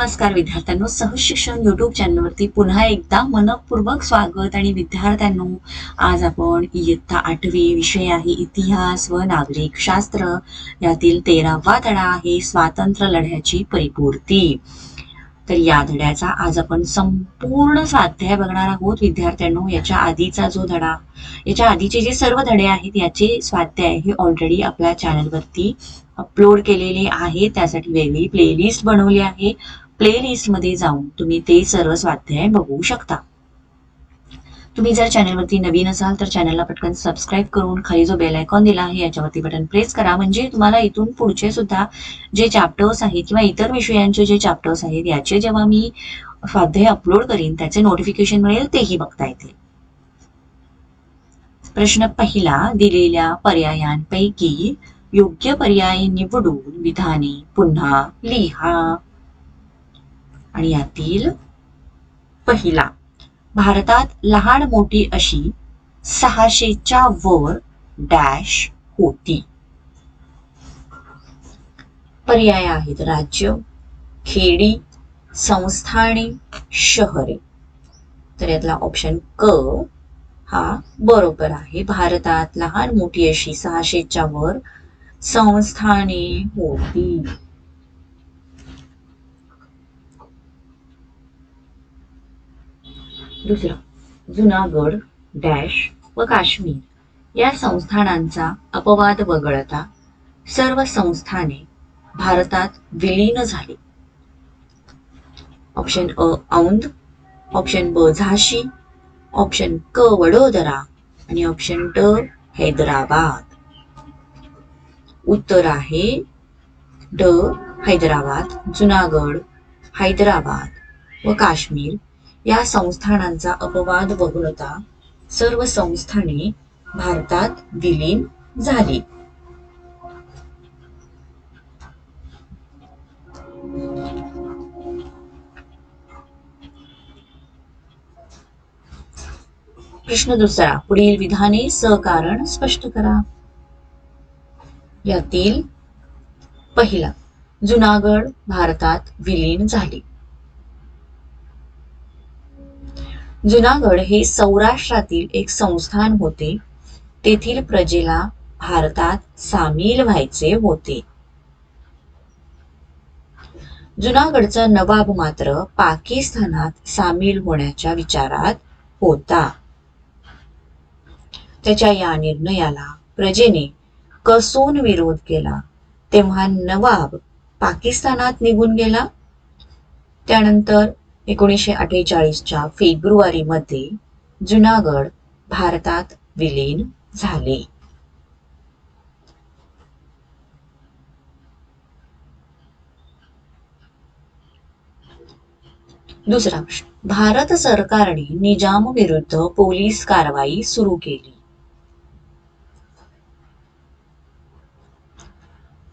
नमस्कार विद्यार्थ्यांनो सहज शिक्षण युट्यूब चॅनलवरती पुन्हा एकदा मनपूर्वक स्वागत आणि विद्यार्थ्यांनो आज आपण इयत्ता आठवी विषय आहे इतिहास व नागरिक शास्त्र. यातील तेरावा धडा आहे स्वातंत्र्य लढ्याची परिपूर्ती. तर या धड्याचा आज आपण संपूर्ण स्वाध्याय बघणार आहोत विद्यार्थ्यांनो याच्या आधीचा जो धडा याच्या आधीचे जे सर्व धडे आहेत याचे स्वाध्याय हे ऑलरेडी आपल्या चॅनलवरती अपलोड केलेले आहे. त्यासाठी वेगळी प्लेलिस्ट बनवली आहे. प्लेलिस्टमध्ये जाऊन तुम्ही ते सर्व स्वाध्याय बघू शकता. तुम्ही जर चॅनलवरती नवीन असाल तर चॅनलला पटकन सबस्क्राईब करून खाली जो बेल आयकॉन दिला आहे याच्यावरती बटन प्रेस करा. म्हणजे तुम्हाला इथून पुढचे सुद्धा जे चॅप्टर्स आहेत किंवा इतर विषयांचे जे चॅप्टर्स आहेत याचे जेव्हा मी स्वाध्याय अपलोड करीन त्याचे नोटिफिकेशन मिळेल तेही बघता येतील प्रश्न पहिला दिलेल्या पर्यायांपैकी योग्य पर्याय निवडून विधाने पुन्हा लिहा. आणि यातील पहिला भारतात लहान मोठी अशी सहाशेच्या वर डॅश होती. पर्याय आहेत राज्य खेडी संस्थाने शहरे. तर यातला ऑप्शन क हा बरोबर आहे. भारतात लहान मोठी अशी सहाशेच्या वर संस्थाने होती. दुसरं जुनागड डॅश व काश्मीर. या संस्थानांचा अपवाद वगळता सर्व संस्थाने भारतात विलीन झाली. ऑप्शन अ औंध. ऑप्शन ब झाशी. ऑप्शन क वडोदरा. आणि ऑप्शन ड हैदराबाद. उत्तर आहे ड हैदराबाद जुनागड हैदराबाद व काश्मीर. या संस्थानांचा अपवाद वगळता सर्व संस्थाने भारतात विलीन झाली. प्रश्न दुसरा पुढील विधाने सहकारण स्पष्ट करा. यातील पहिला जुनागड भारतात विलीन झाली. जुनागड हे सौराष्ट्रातील एक संस्थान होते. तेथील प्रजेला भारतात सामील व्हायचे होते. जुनागडचा नवाब मात्र पाकिस्तानात सामील होण्याच्या विचारात होता. त्याच्या या निर्णयाला प्रजेने कसून विरोध केला. तेव्हा नवाब पाकिस्तानात निघून गेला. त्यानंतर एकोणीसशे अठ्ठेचाळीसच्या फेब्रुवारी मध्ये जुनागड भारतात विलीन झाले. दुसरा प्रश्न. भारत सरकारने निजाम विरुद्ध पोलीस कारवाई सुरू केली.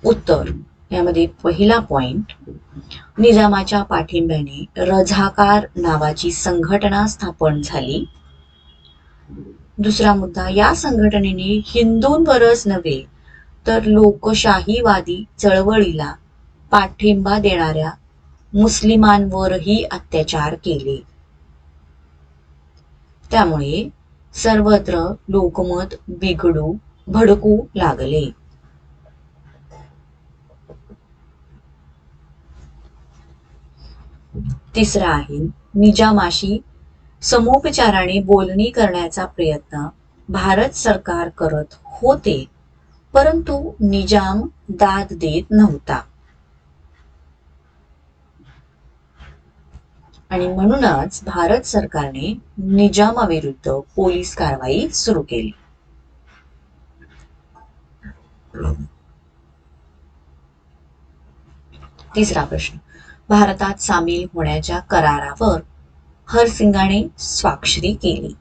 उत्तर. यामध्ये पहिला पॉइंट निजामाच्या पाठिंब्याने रझाकार नावाची संघटना स्थापन झाली. दुसरा मुद्दा या संघटनेने हिंदूंवरच नव्हे तर लोकशाहीवादी चळवळीला पाठिंबा देणाऱ्या मुस्लिमांवरही अत्याचार केले. त्यामुळे सर्वत्र लोकमत बिघडू भडकू लागले. तिसरा आहे निजामाशी समोपचाराने बोलणी करण्याचा प्रयत्न भारत सरकार करत होते परंतु निजाम दाद देत नव्हता. आणि म्हणूनच भारत सरकारने निजामाविरुद्ध पोलीस कारवाई सुरू केली. तिसरा प्रश्न. भारतात सामील होण्याच्या करारावर हरसिंगाने स्वाक्षरी केली.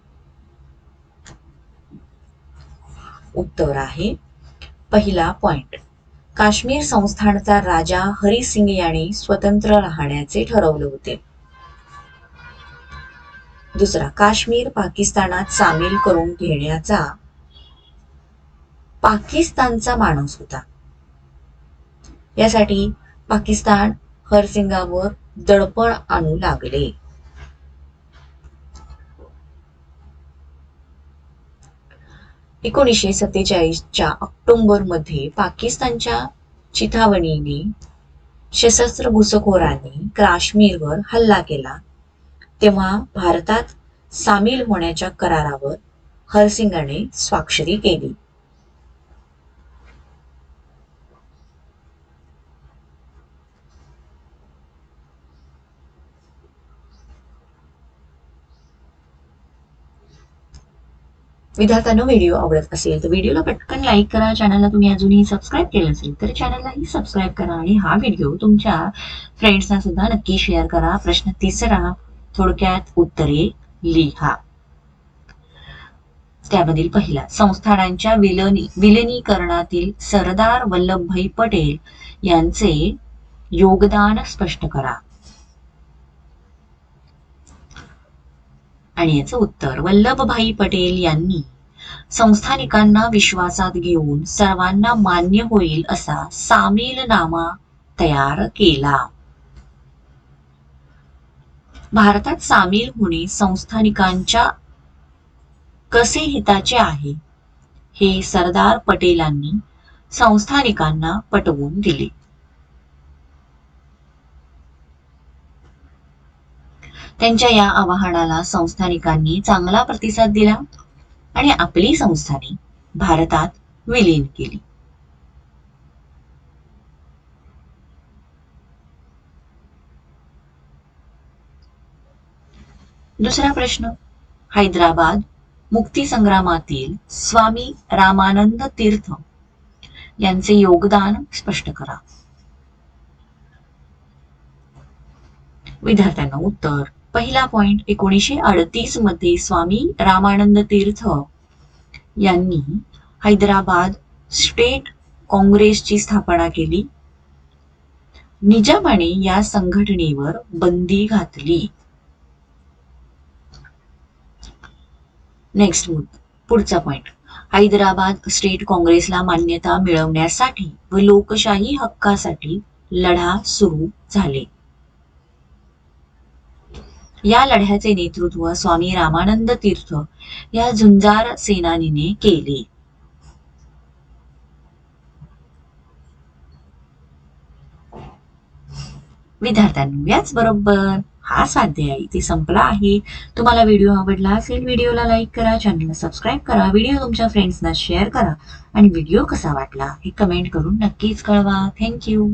उत्तर आहे पहिला पॉइंट काश्मीर संस्थानचा राजा हरिसिंग याने स्वतंत्र राहण्याचे ठरवले होते. दुसरा काश्मीर पाकिस्तानात सामील करून घेण्याचा पाकिस्तानचा माणूस होता. यासाठी पाकिस्तान हरसिंगावर दडपण आणू लागले. एकोणीसशे सत्तेचाळीसच्या ऑक्टोबरमध्ये पाकिस्तानच्या चिथावणीने सशस्त्र घुसखोरांनी काश्मीरवर हल्ला केला. तेव्हा भारतात सामील होण्याच्या करारावर हरसिंगाने स्वाक्षरी केली. विद्यार्थ्यांना व्हिडिओ आवडत असेल तर व्हिडिओला पटकन लाईक करा. चॅनलला तुम्ही अजूनही सबस्क्राईब केलं असेल तर चॅनललाही सबस्क्राईब करा आणि हा व्हिडिओ तुमच्या फ्रेंड्सना सुद्धा नक्की शेअर करा. प्रश्न तिसरा थोडक्यात उत्तरे लिहा. त्यामधील पहिला संस्थानांच्या विलनी विलनीकरणातील सरदार वल्लभभाई पटेल यांचे योगदान स्पष्ट करा. आणि याचं उत्तर वल्लभभाई पटेल यांनी संस्थानिकांना विश्वासात घेऊन सर्वांना मान्य होईल असा सामीलनामा तयार केला. भारतात सामील होणे संस्थानिकांच्या कसे हिताचे आहे हे सरदार पटेलांनी संस्थानिकांना पटवून दिले. त्यांच्या या आवाहनाला संस्थानिकांनी चांगला प्रतिसाद दिला आणि आपली संस्थाने भारतात विलीन केली. दुसरा प्रश्न. हैदराबाद मुक्तीसंग्रामातील स्वामी रामानंद तीर्थ यांचे योगदान स्पष्ट करा. विद्यार्थ्यांना उत्तर. पहिला पॉइंट एकोणीसशे अडतीसमध्ये स्वामी रामानंद तीर्थ यांनी हैदराबाद स्टेट काँग्रेसची स्थापना केली. निजामाने या संघटनेवर बंदी घातली. नेक्स्ट पुढचा पॉइंट हैदराबाद स्टेट काँग्रेसला मान्यता मिळवण्यासाठी व लोकशाही हक्कासाठी लढा सुरू झाले. या लढ्याचे नेतृत्व स्वामी रामानंद तीर्थ या झुंजार सेनानीने केले. विद्यार्थ्यांनी याच बरोबर हा स्वाध्याय इथे संपला आहे. तुम्हाला व्हिडिओ आवडला असेल व्हिडिओला लाईक करा चॅनलला सबस्क्राईब करा व्हिडिओ तुमच्या फ्रेंड्सना शेअर करा. आणि व्हिडिओ कसा वाटला हे कमेंट करून नक्कीच कळवा. थँक्यू